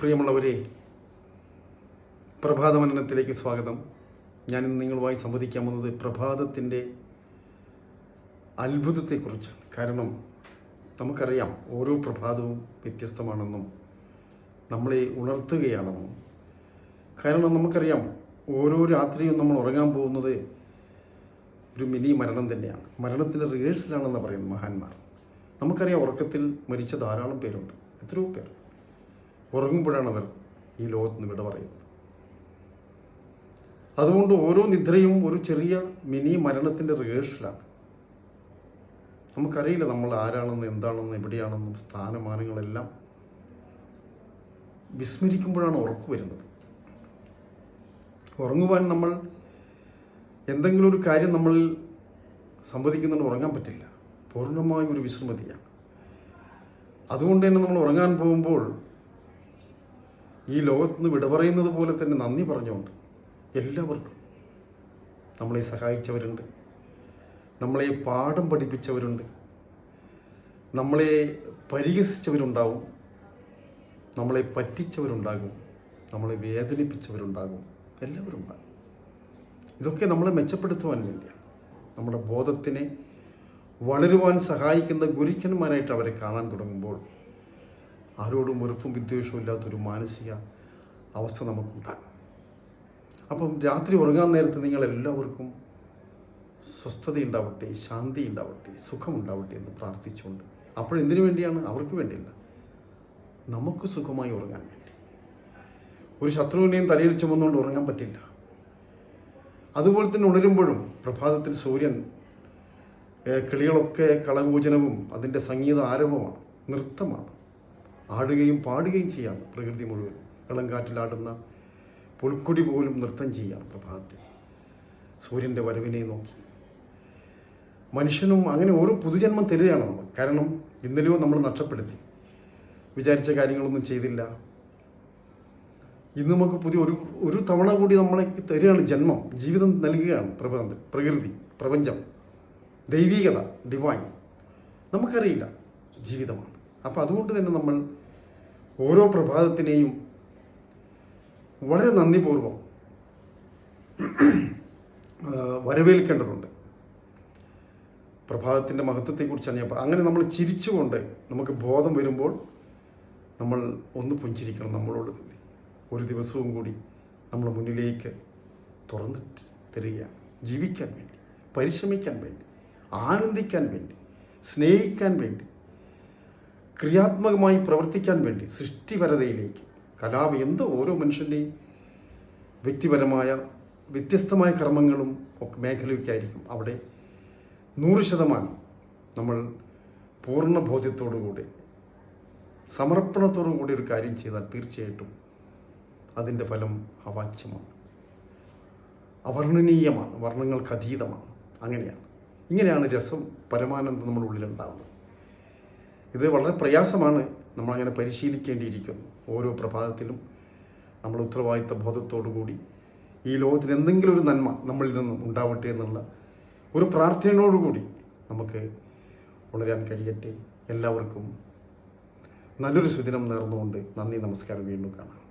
പ്രിയമുള്ളവരെ പ്രഭാതമനനത്തിലേക്ക് സ്വാഗതം. ഞാൻ ഇന്ന് നിങ്ങളുമായി സംവദിക്കാൻ വന്നത് പ്രഭാതത്തിന്റെ അത്ഭുതത്തെക്കുറിച്ചാണ്. കാരണം നമുക്കറിയാം ഓരോ പ്രഭാതവും വ്യത്യസ്തമാണെന്നും നമ്മളെ ഉണർത്തുകയാണെന്നും. കാരണം നമുക്കറിയാം ഓരോ രാത്രിയും നമ്മൾ ഉറങ്ങാൻ പോകുന്നത് ഒരു മിനി മരണം തന്നെയാണ്. മരണത്തിന്റെ റിഹേഴ്സലാണെന്ന് പറയുന്നത് മഹാന്മാർ. നമുക്കറിയാം ഉറക്കത്തിൽ മരിച്ച ധാരാളം പേരുണ്ട്. എത്രയോ പേർ. ഉറങ്ങുമ്പോഴാണ് അവർ ഈ ലോകത്ത് നിന്ന് വിട പറയുന്നത്. അതുകൊണ്ട് ഓരോ നിദ്രയും ഒരു ചെറിയ മിനി മരണത്തിന്റെ റിഹേഴ്സലാണ് നമുക്കറിയില്ല നമ്മൾ ആരാണെന്ന് എന്താണെന്ന് എവിടെയാണെന്നും സ്ഥാനമാനങ്ങളെല്ലാം വിസ്മരിക്കുമ്പോഴാണ് ഉറക്ക് വരുന്നത്. ഉറങ്ങുവാൻ നമ്മൾ എന്തെങ്കിലും ഒരു കാര്യം നമ്മൾ സംവദിക്കുന്നുണ്ട് ഉറങ്ങാൻ പറ്റില്ല. പൂർണമായ ഒരു വിശ്രമതിയാണ്. അതുകൊണ്ട് തന്നെ നമ്മൾ ഉറങ്ങാൻ പോകുമ്പോൾ ഈ ലോകത്തുനിന്ന് വിട പറയുന്നത് പോലെ തന്നെ നന്ദി പറഞ്ഞുകൊണ്ട് എല്ലാവർക്കും നമ്മളെ സഹായിച്ചവരുണ്ട്. നമ്മളെ പാഠം പഠിപ്പിച്ചവരുണ്ട്. നമ്മളെ പരിഹസിച്ചവരുണ്ടാവും. നമ്മളെ പറ്റിച്ചവരുണ്ടാകും. നമ്മളെ വേദനിപ്പിച്ചവരുണ്ടാകും. എല്ലാവരും ഉണ്ടാകും. ഇതൊക്കെ നമ്മളെ മെച്ചപ്പെടുത്തുവാൻ വേണ്ടിയാണ്. നമ്മുടെ ബോധത്തിനെ വളരുവാൻ സഹായിക്കുന്ന ഗുരുക്കന്മാരായിട്ട് അവരെ കാണാൻ തുടങ്ങുമ്പോൾ ആരോടും വെറുപ്പും വിദ്വേഷവും ഇല്ലാത്തൊരു മാനസിക അവസ്ഥ നമുക്കുണ്ടാകും. അപ്പം രാത്രി ഉറങ്ങാൻ നേരത്ത് നിങ്ങളെല്ലാവർക്കും സ്വസ്ഥത ഉണ്ടാവട്ടെ ശാന്തി ഉണ്ടാവട്ടെ സുഖമുണ്ടാവട്ടെ എന്ന് പ്രാർത്ഥിച്ചുകൊണ്ട് അപ്പോഴെന്തിനു വേണ്ടിയാണ്? അവർക്ക് വേണ്ടിയല്ല. നമുക്ക് സുഖമായി ഉറങ്ങാൻ വേണ്ടി. ഒരു ശത്രുവിനെയും തലയിൽ ചുമന്നുകൊണ്ട് ഉറങ്ങാൻ പറ്റില്ല. അതുപോലെ തന്നെ ഉണരുമ്പോഴും പ്രഭാതത്തിൽ സൂര്യൻ കിളികളൊക്കെ കളകൂചനവും അതിന്റെ സംഗീത ആരവമാണ് നൃത്തമാണ്. ആടുകയും പാടുകയും ചെയ്യാണ് പ്രകൃതി മുഴുവൻ. ഇളങ്കാറ്റിലാടുന്ന പുൽക്കൊടി പോലും നൃത്തം ചെയ്യാം പ്രഭാതത്തിൽ. സൂര്യന്റെ വരവിനെ നോക്കി. മനുഷ്യനും അങ്ങനെ ഓരോ പുതുജന്മം തരികയാണ് നമ്മൾ. കാരണം ഇന്നലെയോ നമ്മൾ നഷ്ടപ്പെടുത്തി. വിചാരിച്ച കാര്യങ്ങളൊന്നും ചെയ്തില്ല. ഇന്ന് നമുക്ക് പുതിയ ഒരു ഒരു തവണ കൂടി നമ്മളെ തരികയാണ് ജന്മം. ജീവിതം നൽകുകയാണ് പ്രപഞ്ചം പ്രകൃതി പ്രപഞ്ചം. ദൈവികത ഡിവൈൻ നമുക്കറിയില്ല ജീവിതമാണ്. അപ്പോൾ അതുകൊണ്ട് തന്നെ നമ്മൾ ഓരോ പ്രഭാതത്തിനെയും വളരെ നന്ദിപൂർവം വരവേൽക്കേണ്ടതുണ്ട്. പ്രഭാതത്തിന്റെ മഹത്വത്തെക്കുറിച്ചാണ് ഞാൻ അങ്ങനെ നമ്മൾ ചിരിച്ചുകൊണ്ട് നമുക്ക് ബോധം വരുമ്പോൾ നമ്മൾ ഒന്ന് പുഞ്ചിരിക്കണം നമ്മളോട്. തന്നെ ഒരു ദിവസവും കൂടി നമ്മുടെ മുന്നിലേക്ക് തുറന്നിട്ട് തരികയാണ്. ജീവിക്കാൻ വേണ്ടി പരിശ്രമിക്കാൻ വേണ്ടി ആനന്ദിക്കാൻ വേണ്ടി സ്നേഹിക്കാൻ വേണ്ടി ക്രിയാത്മകമായി പ്രവർത്തിക്കാൻ വേണ്ടി സൃഷ്ടിപരതയിലേക്ക്. കലാപ എന്ത് ഓരോ മനുഷ്യന്റെയും വ്യക്തിപരമായ വ്യത്യസ്തമായ കർമ്മങ്ങളും ഒക്കെ മേഖലയ്ക്കായിരിക്കും. അവിടെ നൂറ് ശതമാനം നമ്മൾ പൂർണ ബോധ്യത്തോടുകൂടി സമർപ്പണത്തോടു കൂടി ഒരു കാര്യം ചെയ്താൽ തീർച്ചയായിട്ടും അതിന്റെ ഫലം അവാച്യമാണ്. അവർണനീയമാണ് വർണങ്ങൾക്ക് അതീതമാണ് അങ്ങനെയാണ്. ഇങ്ങനെയാണ് രസം പരമാനന്ദം നമ്മുടെ ഉള്ളിലുണ്ടാവുന്നത് ഇത് വളരെ പ്രയാസമാണ് നമ്മളങ്ങനെ പരിശീലിക്കേണ്ടിയിരിക്കുന്നു. ഓരോ പ്രഭാതത്തിലും നമ്മൾ ഉത്തരവാദിത്ത ബോധത്തോടു കൂടി ഈ ലോകത്തിന് എന്തെങ്കിലും ഒരു നന്മ നമ്മളിൽ നിന്നും ഉണ്ടാവട്ടെ എന്നുള്ള ഒരു പ്രാർത്ഥനയോടുകൂടി നമുക്ക് വളരാൻ കഴിയട്ടെ. എല്ലാവർക്കും നല്ലൊരു സുദിനം നേർന്നുകൊണ്ട് നന്ദി നമസ്കാരം. വീണ്ടും കാണാം.